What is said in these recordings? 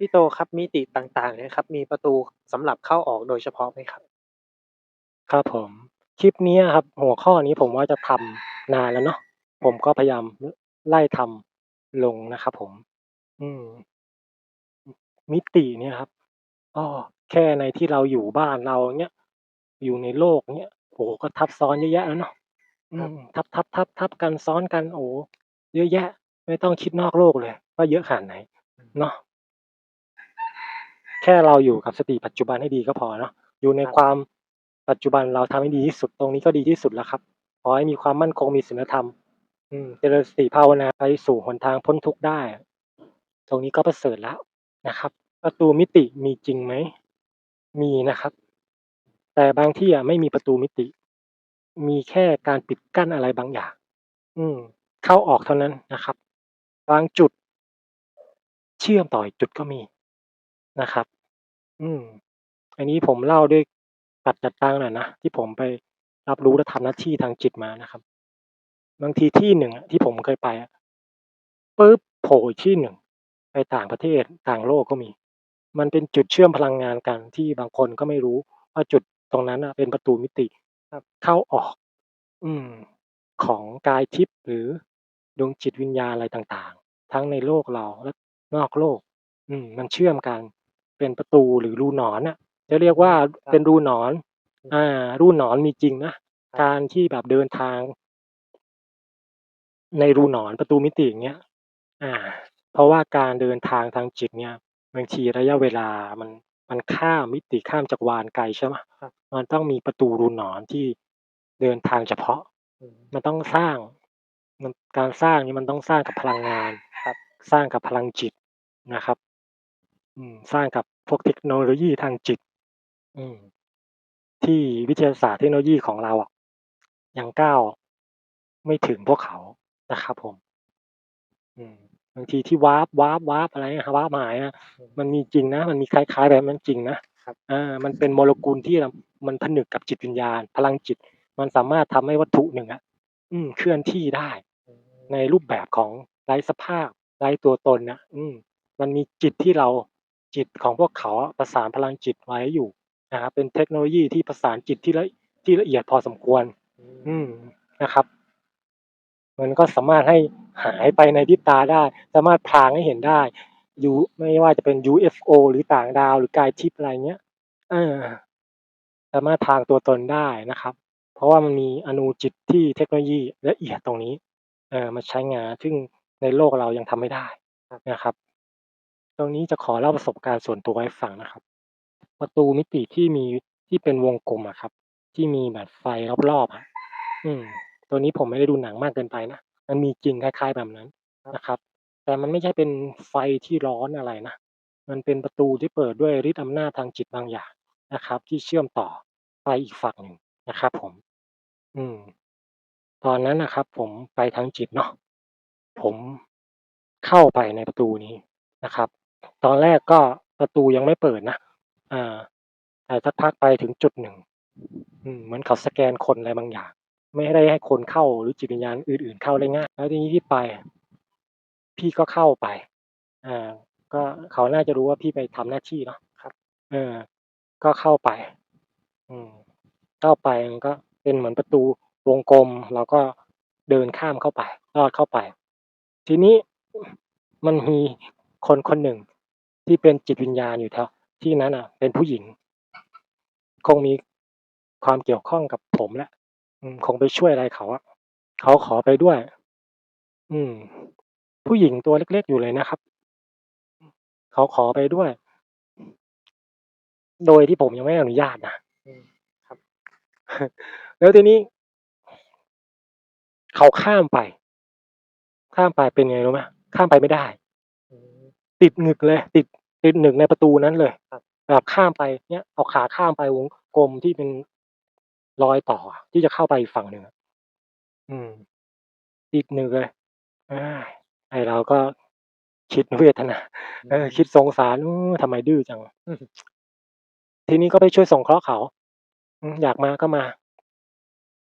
พี่โตครับ มิติต่าง ๆ เนี่ยครับ มีประตูสำหรับเข้าออกโดยเฉพาะไหมครับ?ครับผม คลิปนี้อะครับ หัวข้อนี้ผมว่าจะทำนานแล้วเนาะ ผมก็พยายามอไล่ทำลงนะครับผม อืมอมิติเนี่ยครับอ้อแค่ในที่เราอยู่บ้านเรา เงี้ย อยู่ในโลก เงี้ย โอ้โฮ ก็ทับซ้อนเยอะแยะแล้วเนาะ อืครับ ม ทับ ๆ ๆ ๆ กัน ซ้อนกัน โอ้โฮ เยอะแยะ ไม่ต้องคิดนอกโลกเลยว่าเยอะขนาดไหนอืม เนาะ แค่เราอยู่กับสติปัจจุบันให้ดีก็พอเนาะอยู่ในความปัจจุบันเราทำให้ดีที่สุดตรงนี้ก็ดีที่สุดแล้วครับขอให้มีความมั่นคงมีศีลธรรม อืมเจริญสติภาวนาไปสู่หนทางพ้นทุกข์ได้ ตรงนี้ก็ประเสริฐแล้วนะครับประตูมิติมีจริงไหม?มีนะครับ แต่บางที่อะไม่มีประตูมิติ มีแค่การปิดกั้นอะไรบางอย่าง อืม เข้าออกเท่านั้นนะครับ บางจุด เชื่อมต่ออีกจุดก็มี นะครับ อืม อันนี้ผมเล่าด้วยปัจจัดตังหน่อยนะ ที่ผมไปรับรู้และทำหน้าที่ทางจิตมานะครับ บางทีที่หนึ่งอะที่ผมเคยไปอะปึ๊บโผล่อีกที่หนึ่งไปต่างประเทศต่างโลกก็มี มันเป็นจุดเชื่อมพลังงานกันที่บางคนก็ไม่รู้ ว่าจุดตรงนั้นน่ะ เป็นประตูมิติครับเข้าออก อืม ของกายทิพย์หรือดวงจิตวิญญาณอะไรต่างๆ ทั้งในโลกเราและนอกโลก อืม มันเชื่อมกัน เป็นประตูหรือรูหนอนน่ะ จะเรียกว่าครัเป็บนรูหนอนอืมอารูหนอนมีจริงนะครับการที่แบบเดินทาง ในรูหนอนประตูมิติอย่างเงี้ยอาเพราะว่าการเดินทางทางจิตเนี่ยบางทีระยะเวลามันมันข้ามมิติข้ามจักรวาลไกลใช่เปล่าครับมันต้องมีประตูรูหนอนที่เดินทางเฉพาะอืมมันต้องสร้าง มันการสร้างนี่มันต้องสร้างกับพลังงานครับ สร้างกับพลังจิตนะครับ อืม สร้างกับพวกเทคโนโลยีทางจิต อืม ที่วิทยาศาสตร์เทคโนโลยีของเราอะ ยังก้าวไม่ถึงพวกเขานะครับผม อืม บางทีที่วาร์ปวาร์ปวาร์ปอะไรอะวาร์ปมาหายอะอืมมันมีจริงนะ มันมีคล้าย ๆ แบบนั้นจริงนะ ครับ อา มันเป็นโมเลกุลที่แบบมันผนึกกับจิตวิญญาณ พลังจิต มันสามารถทำให้วัตถุหนึ่งอะ อืม เคลื่อนที่ได้ อืม ในรูปแบบของไร้สภาพ ไร้ตัวตนน่ะ อืม มันมีจิตที่เรา จิตของพวกเขาอะประสานพลังจิตไว้อยู่นะครับเป็นเทคโนโลยีที่ประสานจิตที่ละที่ละเอียดพอสมควร อือืมมนะครับ มันก็สามารถให้หายไปในพริบตาได้ สามารถพรางให้เห็นได้ยูไม่ว่าจะเป็น UFO หรือต่างดาว หรือกายทิพย์อะไรเงี้ยเออสามารถพรางตัวตนได้นะครับ เพราะว่ามันมีอนูจิตที่เทคโนโลยีละเอียดตรงนี้ เอ่อมาใช้งานซึ่งในโลกเรายังทำไม่ได้ครับนะครับ ตรงนี้จะขอเล่าประสบการณ์ส่วนตัวให้ฟังนะครับ ประตูมิติที่มีที่เป็นวงกลมอะครับ ที่มีแบบไฟรอบๆอะอืม ตัวนี้ผมไม่ได้ดูหนังมากเกินไปนะมันมีจริงคล้ายๆแบบนั้นนะครับ แต่มันไม่ใช่เป็นไฟที่ร้อนอะไรนะมันเป็นประตูที่เปิดด้วยฤทธิ์อำนาจทางจิตบางอย่างนะครับ ที่เชื่อมต่อไปอีกฝั่งหนึ่งนะครับ ผม อืม ตอนนั้นนะครับ ผมไปทางจิตเนาะผมเข้าไปในประตูนี้นะครับ ตอนแรกก็ประตูยังไม่เปิดนะ อ่า แต่สักพักไปถึงจุดหนึ่ง อืม เหมือนเขาสแกนคนอะไรบางอย่าง ไม่ได้ให้คนเข้าหรือจิตวิญญาณอื่นๆเข้าได้ง่าย แล้วทีนี้ที่ไป พี่ก็เข้าไป อ่า ก็เขาน่าจะรู้ว่าพี่ไปทำหน้าที่เนาะครับ เออ ก็เข้าไป อืม เข้าไปมันก็เป็นเหมือนประตูวงกลม เราก็เดินข้ามเข้าไป ลอดเข้าไป ทีนี้ มันมี คนคนหนึ่ง ที่เป็นจิตวิญญาณอยู่แถวที่นั้นน่ะ เป็นผู้หญิง คงมีความเกี่ยวข้องกับผมแหละอืมคงไปช่วยอะไรเขาอะเขาขอไปด้วย อืม ผู้หญิงตัวเล็ก ๆ อยู่เลยนะครับ เขาขอไปด้วย โดยที่ผมยังไม่ได้อนุญาตนะอืมครับ แล้วทีนี้ เขาข้ามไป ข้ามไปเป็นไงรู้ไหม?ข้ามไปไม่ได้อืม ติดหงึกเลย ติดติดหนึกในประตูนั้นเลยครับแบบข้ามไปเงี้ยเอาขาข้ามไปวงกลมที่เป็นรอยต่ออะที่จะเข้าไปอีกฝั่งหนึ่งอะอืม ติดหนึกเลยอาไอ้เราก็คิดเวทนาอืเออมคิดสงสารเออทำไมดื้อจังอือทีนี้ก็ไปช่วยสงเคราะห์เขาอืมอยากมาก็มา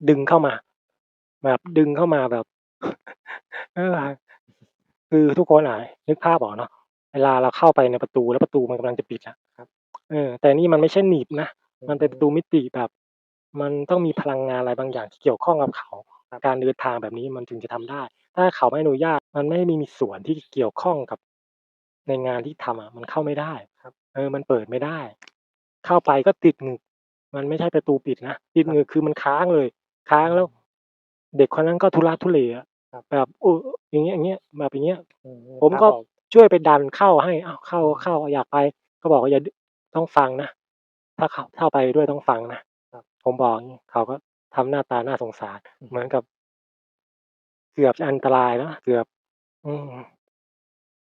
ดึงเข้ามา แบบดึงเข้ามาแบบ เออคือทุกคนอาจนึกภาพออกเนาะไเวลาเราเข้าไปในประตูแล้วประตูมันกำลังจะปิดอะครับ เออ แต่นี่มันไม่ใช่หนีบนะอืมันเป็นประตูมมิติแบบ มันต้องมีพลังงานอะไรบางอย่างที่เกี่ยวข้องกับเขาครับการเดินทางแบบนี้มันถึงจะทำได้ ถ้าเขาไม่อนุญาตมันไม่มีส่วนที่เกี่ยวข้องกับในงานที่ทำอะมันเข้าไม่ได้ครับ เออ มันเปิดไม่ได้ เข้าไปก็ติดหนึบมันไม่ใช่ประตูปิดนะติดครัหนึบบคือมันค้างเลย ค้าอืงแล้วมเด็กคนนั้นก็ทุลักทุเลอะครับแบบเอออย่างเงี้ยๆแบบอย่างเงี้ย อืมผมครับก็ผม ช่วยไปดันเข้าให้อ้าวเข้าอืก็มเข้าอยากไป ก็บอกว่าอย่าดต้องฟังนะถ้าเข้าถ้าไปด้วยต้องฟังนะครับผมบอกงี้เขาก็ทำหน้าตาน่าสงสารอือเหมือนกับ เกือบจะอันตรายแล้วเกือบ อืม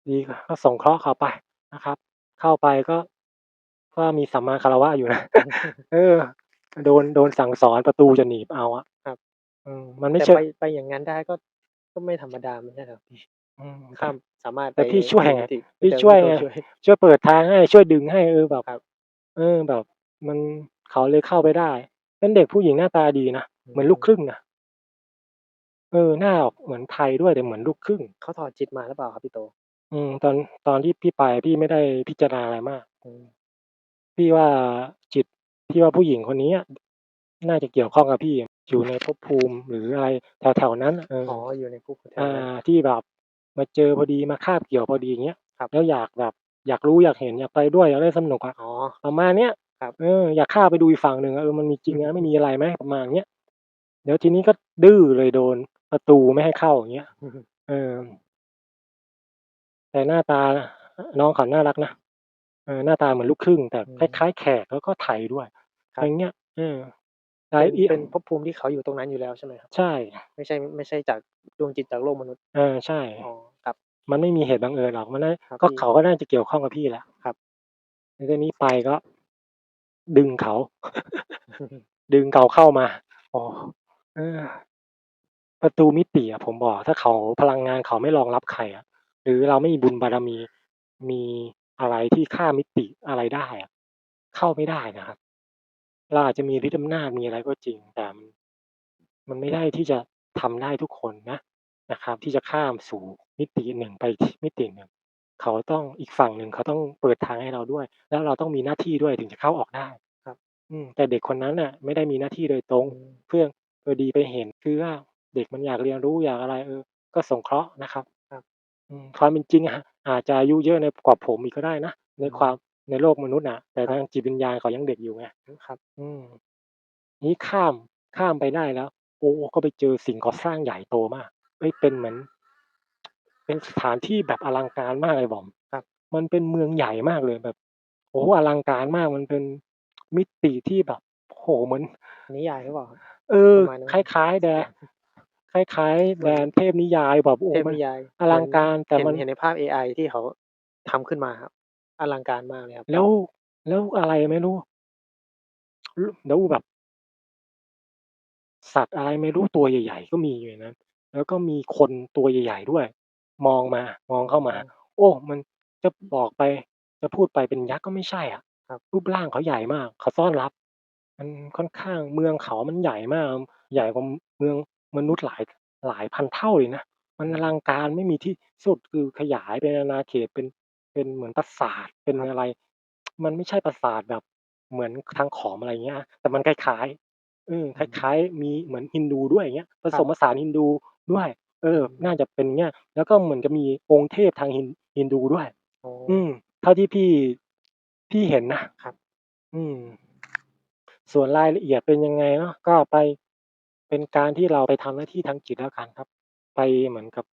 ดีกว่าก็สงเคราะห์เขาไปนะครับ เข้าไปก็ก็มีสัมมาคารวะอยู่นะเออ โดนโดนสั่งสอนประตูจะหนีบเอาอะครับ อืมมันไม่แต่เชิไปงไปอย่างงั้นได้ก็ก็ไม่ธรรมดาไม่ใช่เหรอพี่? อืมข้ามสามารถแต่ไปพี่ช่วยมีไงมิติพี่เจอช่วยตัวไง ช่วย ช่วยเปิดทางให้ ช่วยดึงให้ เออแบบ ครับ เออ แบบมันเขาเลยเข้าไปได้ เป็นเด็กผู้หญิงหน้าตาดีนะ อืเหมือนลูกคม รึ่งนะ เออ หน้าออกเหมือนไทยด้วย แต่เหมือนลูกครึ่ง เขาถอดจิตมาหรือเปล่าครับพี่โต?อืม ตอน ตอนที่พี่ไปพี่ไม่ได้พิจารณาอะไรมาก อืม พี่ว่าจิต พี่ว่าผู้หญิงคนนี้อะ น่าจะเกี่ยวข้องกับพี่ อยู่ในภพภูมิ หรืออะไรแถว ๆ นั้น เออ อ๋อ อยู่ในภูมิแถอวนั้นา ที่แบบ มาเจอพอดีมาคาบเกี่ยวพอดีอย่างเงี้ยครับแล้วอยากแบบอยากรู้อยากเห็นอยากไปด้วยอยากเล่นสนุกอะอ๋อประมาณเนี้ยครับเอออยากข้ามไปดูอีกฝั่งหนึ่งอะเออมันมีจริงอือนะอืมไม่มีอะไรไหมประมาณเนี้ยแล้วทีนี้ก็ดื้อเลยโดนประตูไม่ให้เข้าอย่างเงี้ยอือฮึเออแต่หน้าตาอน้องเขาน่ารักนะเออหน้าตาเหมือนลูกครึ่ง แต่อืคล้ายมๆแขกแล้วก็ไทยด้วยครอัะไรบเงี้ยเออราเป็ยนละเอียเป็นภพภูมิที่เขาอยู่ตรงนั้นอยู่แล้วใช่ไหมครับ?ใช่ ไม่ใช่ ไม่ใช่จากดวงจิตจากโลกมนุษย์เออใช่อ๋อครับ มันไม่มีเหตุบังเอิญหรอกมันน่าครับก็พี่เขาก็น่าจะเกี่ยวข้องกับพี่แหละครับแล้วทีนี้ไปก็ ดึงเขา ดึงเขาเข้ามาอ๋อเออประตูมิติอะผมบอก ถ้าเขาพลังงานเขาไม่รองรับใครอะหรือเราไม่มีบุญบารมีมีอะไรที่ข้ามมิติอะไรได้อะเข้าไม่ได้นะครับเราอาจจะมีฤทธิ์อำนาจมีอะไรก็จริง แต่มันมันไม่ได้ที่จะทำได้ทุกคนนะ นะครับ ที่จะข้ามสู่มิติหนึ่งไปอีกมิติหนึ่งเขาต้องอีกฝั่งหนึ่งเขาต้องเปิดทางให้เราด้วย แล้วเราต้องมีหน้าที่ด้วยถึงจะเข้าออกได้ครับ อืมแต่เด็กคนนั้นน่ะ ไม่ได้มีหน้าที่โดยตรงอืมเพื่อนพอดีไปเห็นคือว่าเด็กมันอยากเรียนรู้อยากอะไร เออ ก็สงเคราะห์นะครับ ครับอืมความเป็นจริงอะอาจจะอายุเยอะในกว่าผมอีกก็ได้นะอืในความมในโลกมนุษย์อะแต่คทรับางจิตวิญญาณเขายังเด็กอยู่ไงอือครับ อืมนี้ข้ามข้ามไปได้แล้ว โอ้ก็ไปเจอสิ่งก่อสร้างใหญ่โตมาก เฮ้ยเป็นเหมือน เป็นสถานที่แบบอลังการมากเลยหม่อมครับ มันเป็นเมืองใหญ่มากเลยแบบโอ้โฮอลังการมากมันเป็นมิติที่แบบโอ้โฮเหมือน นิยายหรือเปล่าครับ?เออ ประมาณนั้นคไหม?ล้ายๆแดคล้ายๆเหมแดือนนเทพนิยายแบบโอ้เทพมัน นิยายอเหลมืัอนงการแต่เห็นมัน เห็นในภาพเอไอที่เขาทำขึ้นมาครับ อลังการมากเลยครับแล้วแล้วอะไรไม่รู้ลแล้วแบบ สัตว์อะไรไม่รู้ตัวใหญ่ ๆ ก็มีอยู่ในนั้น แล้วก็มีคนตัวใหญ่ ๆ ด้วย มองมา มองเข้ามาอ๋อโอ้ มัน จะบอกไป จะพูดไปเป็นยักษ์ก็ไม่ใช่อะ ครับ รูปร่างเขาใหญ่มาก เขาต้อนรับ มันค่อนข้าง เมืองเขามันใหญ่มาก ใหญ่กว่ามเมืองมนุษย์หลาย หลายพันเท่าเลยนะ มันอลังการไม่มีที่สุด คือขยายเป็นอาณาเขต เป็น เป็นเหมือนปราสาท เป็นครับอะไร มันไม่ใช่ปราสาทแบบเหมือนทางขอม อะไรอย่างเงี้ย แต่มันคล้าย ๆ เอออคืมล้าย ๆ มีเหมือนฮินดูด้วย อย่างเงี้ย ผครสับมผสานฮินดู ด้วย เอออืมน่าจะเป็นเงี้ย แล้วก็เหมือนจะมีองค์เทพทางฮินฮินดูด้วยอ๋ออืม เท่าที่พี่พี่เห็นนะครับ อืม ส่วนรายละเอียดเป็นยังไงเนาะก็ไปเป็นการที่เราไปทำหน้าที่ทางจิตแล้วกันครับ ไปเหมือนกับ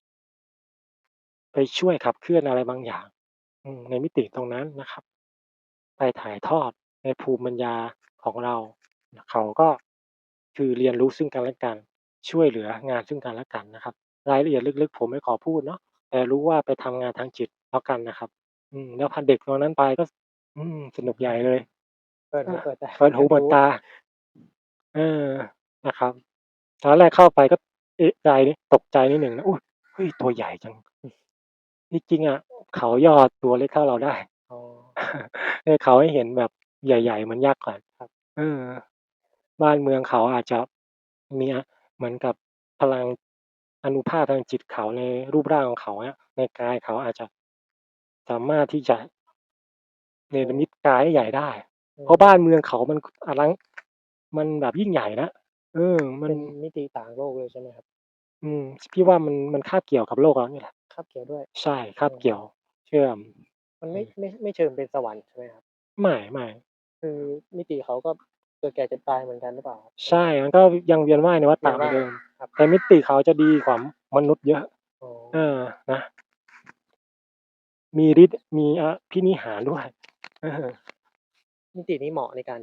ไปช่วยขับเคลื่อนอะไรบางอย่าง อืมในมิติตรงนั้นนะครับ ไปถ่ายทอดในภูมิปัญญาของเรา เขาก็คือเรียนรู้ซึ่งกันและกัน ช่วยเหลืองานซึ่งกันและกันนะครับ รายละเอียดลึกๆ ผมไม่ขอพูดเนาะแต่รู้ว่าไปทำงานทางจิตแล้วกันนะครับ อืม แล้วพาเด็กตัวนั้นไปก็ อืม สนุกใหญ่เลยเปิดเอหูอเปิดตาเปิดหูเปิดตาเออนะครับตอนแรกเข้าไปก็เอะใจนิดตกใจนิดหนึ่งนะอุ๊ยเฮ้ยตัวใหญ่จังอือจริงๆอะเขาย่อตัวเล็กเท่าเราได้อ๋อให้เขาให้เห็นแบบใหญ่ๆเหมือนยักษ์ก่อนครับ เออ บ้านเมืองเขาอาจจะมีอะ เหมือนกับพลังอานุภาพทางจิตเขาในรูปร่างของเขาอะในกายเขาอาจจะสามารถที่จะเนรมิตกายให้ใหญ่ได้อืมเพราะบ้านเมืองเขามันอลัง มันแบบยิ่งใหญ่นะเออ มันเป็นมิติต่างโลกเลยใช่ไหมครับ?อืมพี่ว่ามันมันคาบเกี่ยวกับโลกเรานี่แหละคาบเกี่ยวด้วย ใช่คาบอืมเกี่ยว เชื่อม มันอืไม่มไม่ไม่เชิงเป็นสวรรค์ใช่ไหมครับ?ไม่ไม่คือมิติเขาก็ เกิดแก่เจ็บตายเหมือนกันหรือเปล่าครับ?ใช่มันก็ยังเวียนว่ายในวัฏเวีฏะยนเหมืว่าอนยเดิมครับแต่มิติเขาจะดีกว่ามนุษย์เยอะอ๋อเออนะ มีฤทธิ์มีอภินิหารด้วยเออมิตินี้เหมาะในการ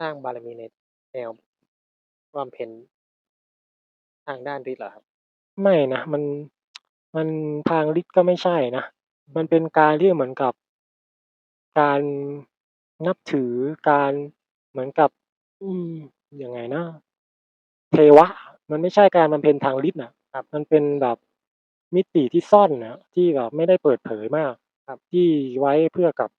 สร้างบารมีในแนวบำเพ็ญทางด้านฤทธิ์เหรอครับ?ไม่นะมันมันทางฤทธิ์ก็ไม่ใช่นะมันเป็นการที่เหมือนกับการนับถือการ เหมือนกับ อืมยังไงนะเทวะ มันไม่ใช่การบำเพ็ญทางฤทธิ์น่ะครับ มันเป็นแบบมิติที่ซ่อนน่ะที่แบบไม่ได้เปิดเผยมาก ครับ ที่ไว้เพื่อกับ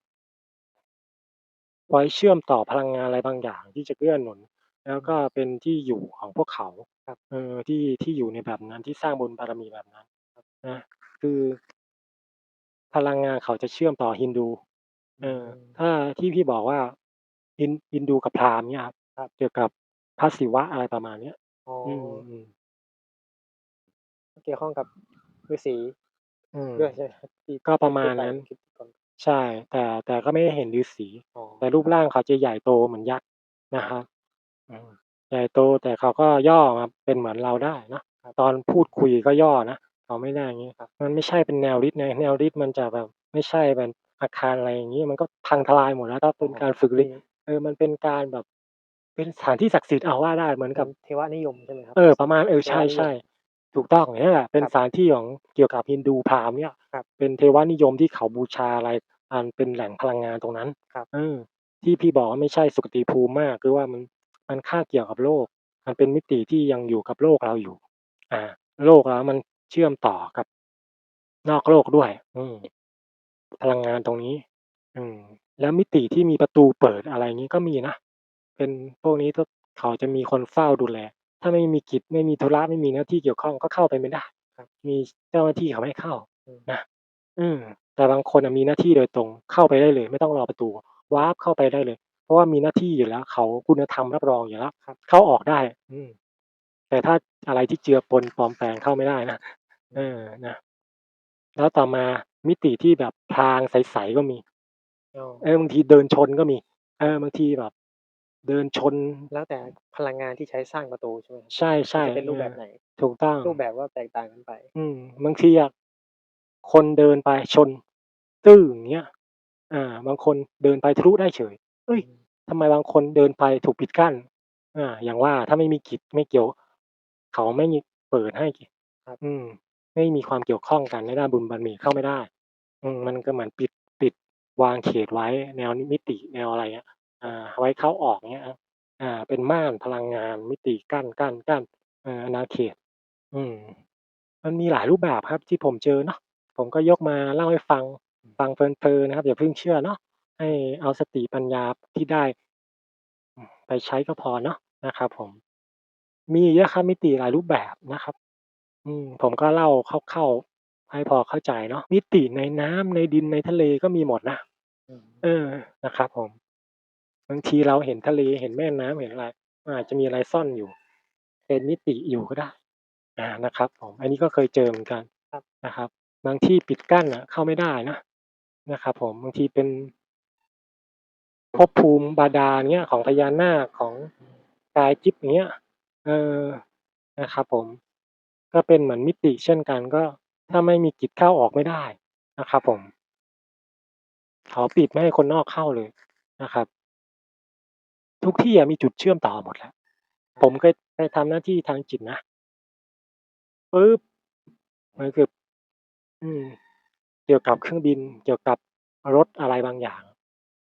ไว้เชื่อมต่อพลังงานอะไรบางอย่างที่จะเกื้อหนุน แล้วก็เป็นที่อยู่ของพวกเขาครับ เออที่ที่อยู่ในแบบนั้นที่สร้างบุญบารมีแบบนั้นนะคือพลังงานเขาจะเชื่อมต่อฮินดู เอออืมถ้าที่พี่บอกว่า ฮิน ฮินดูกับพราหมณ์เนี่ยครับ ครับ เกี่ยวกับพระศิวะ อะไรประมาณเนี้ย อ๋อ อืมๆเกี่ยวข้องกับฤาษีอืม ด้วยใช่ไหมครับ?ที่ ก็ประที่มาพูณดไปนั้นคลิปก่อน ใช่ แต่ แต่ก็ไม่ได้เห็นฤาษี อ๋อ แต่รูปร่างเขาจะใหญ่โตเหมือนยักษ์นะครับ อืม ใหญ่โต แต่เขาก็ย่อมาเป็นเหมือนเราได้เนาะครับ ตอนพูดคุยก็ย่อนะ เขาไม่ได้งี้ ครับ มันไม่ใช่เป็นแนวฤทธิ์ไง แนวฤทธิ์มันจะแบบไม่ใช่เป็นอาคาร อะไรอย่างงี้ มันก็พังทลายหมดแล้ว ถ้าเป็นการฝึกฤทธิ์มี เออ มันเป็นการแบบ เป็นสถานที่ศักดิ์สิทธิ์เอาว่าได้ เหมือนเป็กับนเทวนิยมใช่ไหมครับ?เออ ประมาณ เออ เทใวนิยช่มๆถูกต้องอย่างเงี้ยแหละ เป็นครับ สถานที่ของ เกี่ยวกับฮินดู พราหมณ์เนี่ย ครับ เป็นเทวนิยมที่เขาบูชาอะไร อันเป็นแหล่งพลังงานตรงนั้น ครับ เออ ที่พี่บอกว่า ไม่ใช่สุคติภูมิมาก คือว่ามัน มันคาบเกี่ยวกับโลก มันเป็นมิติที่ยังอยู่กับโลกเราอยู่ อา โลกเรามันเชื่อมต่อกับ นอกโลกด้วย อืม พลังงานตรงนี้ อืม แล้วมิติที่มีประตูเปิด อะไรงี้ ก็มีนะ เป็นพวกนี้ก็ เขาจะมีคนเฝ้าดูแล ถ้าไม่มีกิจ ไม่มีธุระ ไม่มีหน้าที่เกี่ยวข้องก็เข้าไปไม่ได้ครับ มีเจ้าหน้าที่เขาไม่ให้เข้าอืมนะ อืม แต่บางคนน่ะมีหน้าที่โดยตรง เข้าไปได้เลย ไม่ต้องรอประตู วาร์ปเข้าไปได้เลย เพราะว่ามีหน้าที่อยู่แล้ว เขาคุณธรรมรับรองอยู่แล้ว ครับ เข้าออกได้ อืม แต่ถ้าอะไรที่เจือปนปลอมแปลงเข้าไม่ได้นะ เออ นะ แล้วต่อมามิติที่แบบพรางใส ๆ ก็มี อ้อเออบางทีเดินชนก็มี เออ บางทีแบบ เดินชน แล้วแต่พลังงานที่ใช้สร้างประตูใช่ไหมครับ?ใช่มันจะๆเป็นรูปเอแบอบไหน?ถูกต้อง รูปแบบก็แตกต่างกันไป อืมบางทีอะคนเดินไปชน ตื้ออย่างเงี้ยอาบางคนเดินไปทะลุได้เฉยเฮ้ยอืมทำไมบางคนเดินไปถูกปิดกั้นอาอย่างว่าถ้าไม่มีกิจไม่เกี่ยว เขาไม่มีเปิดให้ครับ อืม ไม่มีความเกี่ยวข้องกันในด้านบุญบารมีเข้าไม่ได้ อืมมันก็เหมือนปิดปิด วางเขตไว้แนวมิติแนวอะไรเงี้ยอ่าไว้เข้าออกเงี้ยอ่า เป็นม่านพลังงานมิติกั้นๆๆเอออาณาเขต อืม มันมีหลายรูปแบบครับที่ผมเจอเนาะผมก็ยกมาเล่าให้ฟังฟังเพลินๆนะครับอย่าเพิ่งเชื่อเนาะให้เอาสติปัญญาที่ได้ ไปใช้ก็พอเนาะนะครับ ผม มีเยอะครับมิติหลายรูปแบบนะครับ อืม ผมก็เล่าคร่า ให้พอเข้าใจเนาะมิติในน้ำในดินในทะเลก็มีหมดนะอืมเออนะครับ ผมบางทีเราเห็นทะเลเห็นแม่น้ำเห็นอะไรมันอาจจะมีอะไรซ่อนอยู่ เป็นมิติอยู่ก็ได้อานะครับ ผม อันนี้ก็เคยเจอเหมือนกันครับนะครับ บางที่ปิดกั้นอะเข้าไม่ได้นะนะครับ ผมบางทีเป็นภพภูมิบาดาลเงี้ยของพญานาคของกายทิพย์อย่างเงี้ยเออนะครับ ผม ก็เป็นเหมือนมิติเช่นกันก็ ถ้าไม่มีกิจเข้าออกไม่ได้นะครับผมเขาปิดไม่ให้คนนอกเข้าเลยนะครับ ทุกที่มีจุดเชื่อมต่อหมดแล้ว ผมเคยไปทำหน้าที่ทางจิตนะปึ๊บมันคืออืมเกี่ยวกับเครื่องบิน เกี่ยวกับรถอะไรบางอย่าง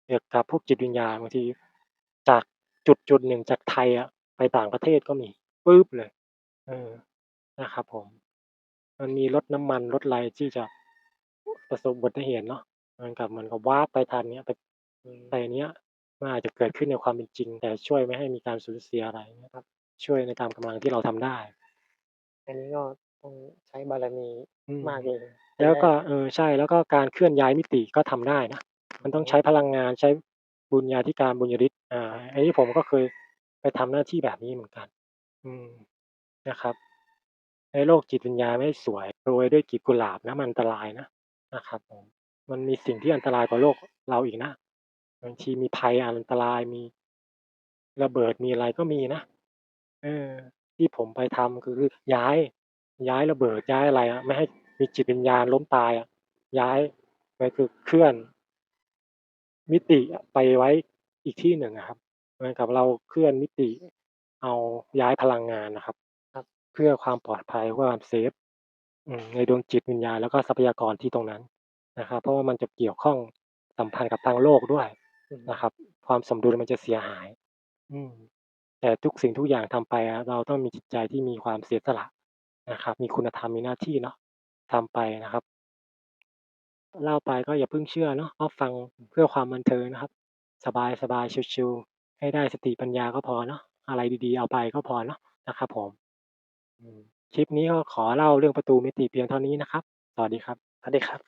เกี่ยวกับพวกจิตวิญญาณบางทีจากจุดจุดหนึ่งจากไทยอะไปต่างประเทศก็มีปึ๊บเลย เออนะครับผม มันมีรถน้ำมันรถอะไรที่จะประสบอุบัติเหตุเนาะเหมือนกับเหมือนกับวาร์ปไปทางเนี้ยไปอืมไปเนี้ยมันอาจจะเกิดขึ้นในความเป็นจริง แต่ช่วยไม่ให้มีการสูญเสียอะไรเงี้ยครับ ช่วยในตามกำลังที่เราทำได้ อันนี้ก็ผต้องใช้บารมีอืมมากเลยเป็นแล้วแรก็เออใช่แล้วก็การเคลื่อนย้ายมิติก็ทำได้นะมันต้องใช้พลังงานใช้บุญญาธิการบุญญาฤทธิ์อ่าอันนี้ผมก็เคยไปทำหน้าที่แบบนี้เหมือนกัน อืมนะครับ ในโลกจิตวิญญาณไม่สวยโรยด้วยกีบกุหลาบนะมันอันตรายนะนะครับผมมันมีสิ่งที่อันตรายกว่าโลกเราอีกนะบางทีมีภัยอันตรายมีระเบิดมีอะไรก็มีนะเออ ที่ผมไปทำคือย้าย ย้ายระเบิดย้ายอะไรอะไม่ให้มีจิตวิญญาณล้มตายอะย้ายมันคือเคลื่อน มิติไปไว้อีกที่หนึ่งอะครับเหมือนกับเราเคลื่อนมิติเอาย้ายพลังงานนะครับ เพื่อความปลอดภัยเพื่อความเซฟอืมในดวงจิตวิญญาณแล้วก็ทรัพยากรที่ตรงนั้นนะครับ เพราะว่ามันจะเกี่ยวข้องสัมพันธ์กับทางโลกด้วยอือฮึนะครับ ความสมดุลมันจะเสียหาย อืมแต่ทุกสิ่งทุกอย่างทำไปอะเราต้องมีจิตใจที่มีความเสียสละนะครับ มีคุณธรรมมีหน้าที่เนาะทำไปนะครับ เล่าไปก็อย่าเพิ่งเชื่อเนาะก็ฟังเพื่อความบันเทิงนะครับ สบายๆชิลๆให้ได้สติปัญญาก็พอเนาะอะไรดีๆ เอาไปก็พอเนาะนะครับผม อืม คลิปนี้ก็ขอเล่าเรื่องประตูมิติเพียงเท่านี้นะครับ สวัสดีครับ สวัสดีครับ